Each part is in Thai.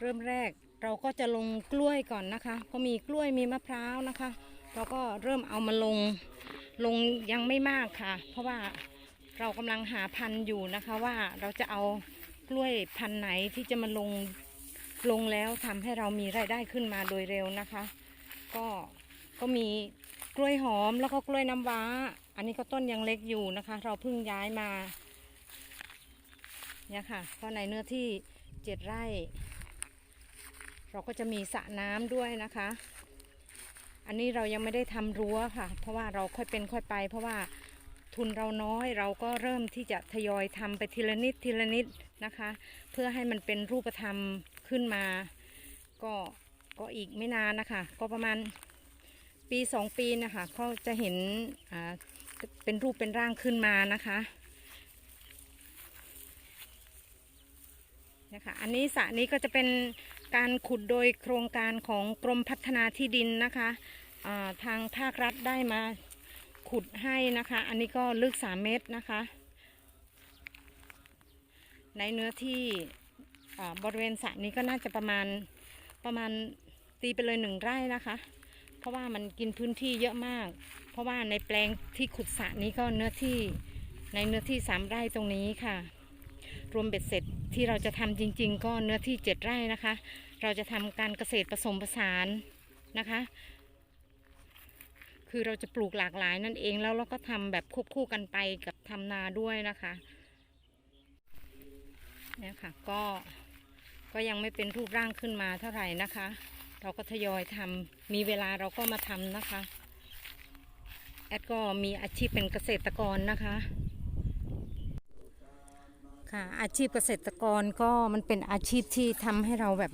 เริ่มแรกเราก็จะลงกล้วยก่อนนะคะ ก็มีกล้วยมีมะพร้าวนะคะ เราก็เริ่มเอามาลงลงยังไม่มากค่ะ เพราะว่าเรากำลังหาพันธุ์อยู่นะคะว่าเราจะเอากล้วยพันธุ์ไหนที่จะมาลงลงแล้วทำให้เรามีรายได้ขึ้นมาโดยเร็วนะคะ ก็ก็มีกล้วยหอมแล้วก็กล้วยน้ำว้า อันนี้ก็ต้นยังเล็กอยู่นะคะ เราเพิ่งย้ายมาเนี่ยค่ะก็ในเนื้อที่เจ็ดไร่ เราก็จะมีสระน้ำด้วยนะคะ อันนี้เรายังไม่ได้ทำรั้วค่ะ เพราะว่าเราค่อยเป็นค่อยไป เพราะว่าทุนเราน้อยเราก็เริ่มที่จะทยอยทำไปทีละนิดทีละนิดนะคะ เพื่อให้มันเป็นรูปธรรมขึ้นมา ก็ก็อีกไม่นานนะคะ ก็ประมาณปีสองปีนะคะก็จะเห็นอ่าเป็นรูปเป็นร่างขึ้นมานะคะนะคะ อันนี้สระนี้ก็จะเป็น การขุดโดยโครงการของกรมพัฒนาที่ดินนะคะทางภาครัฐได้มาขุดให้นะคะ อันนี้ก็ลึก3เมตรนะคะ ในเนื้อที่บริเวณสระนี้ก็น่าจะประมาณประมาณตีไปเลยหนึ่งไร่นะคะ เพราะว่ามันกินพื้นที่เยอะมาก เพราะว่าในแปลงที่ขุดสระนี้ก็เนื้อที่ในเนื้อที่สามไร่ตรงนี้ค่ะ รวมเบ็ดเสร็จที่เราจะทำจริง ๆ ก็เนื้อที่เจ็ดไร่นะคะ เราจะทำการเกษตรผสมผสานนะคะ คือเราจะปลูกหลากหลายนั่นเองแล้วเราก็ทำแบบควบคู่กันไปกับทำนาด้วยนะคะเนี่ยค่ะก็ก็ยังไม่เป็นรูปร่างขึ้นมาเท่าไหร่นะคะ เราก็ทยอยทำมีเวลาเราก็มาทำนะคะ แอดก็มีอาชีพเป็นเกษตรกรนะคะ ค่ะอาชีพเกษตรกรก็มันเป็นอาชีพที่ทำให้เราแบบ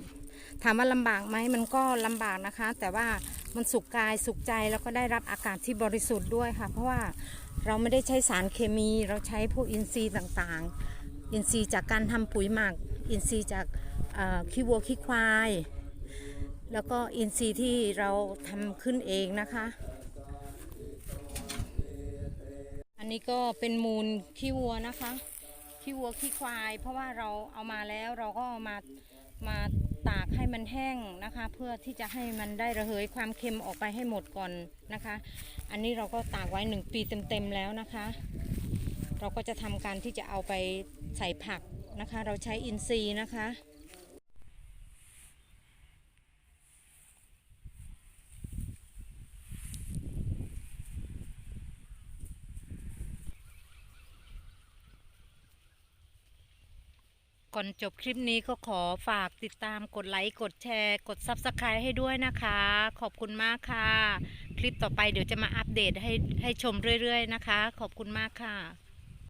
ถามว่าลำบากไหมมันก็ลำบากนะคะ แต่ว่ามันสุขกายสุขใจแล้วก็ได้รับอากาศที่บริสุทธิ์ด้วยค่ะ เพราะว่าเราไม่ได้ใช้สารเคมี เราใช้พวกอินทรีย์ต่างๆ อินทรีย์จากการทำปุ๋ยหมัก อินทรีย์จากขี้วัวขี้ควาย แล้วก็อินทรีย์ที่เราทำขึ้นเองนะคะ อันนี้ก็เป็นมูลขี้วัวนะคะ ขี้วัวขี้ควาย เพราะว่าเราเอามาแล้วเราก็เอามามาตากให้มันแห้งนะคะ เพื่อที่จะให้มันได้ระเหยความเค็มออกไปให้หมดก่อนนะคะ อันนี้เราก็ตากไว้หนึ่งปีเต็มๆแล้วนะคะ เราก็จะทำการที่จะเอาไปใส่ผักนะคะ เราใช้อินทรีย์นะคะ ก่อนจบคลิปนี้ก็ขอฝากติดตามกดไลค์กดแชร์ กด Subscribe ให้ด้วยนะคะ ขอบคุณมากค่ะ คลิปต่อไปเดี๋ยวจะมาอัปเดตให้ให้ชมเรื่อยๆนะคะ ขอบคุณมากค่ะ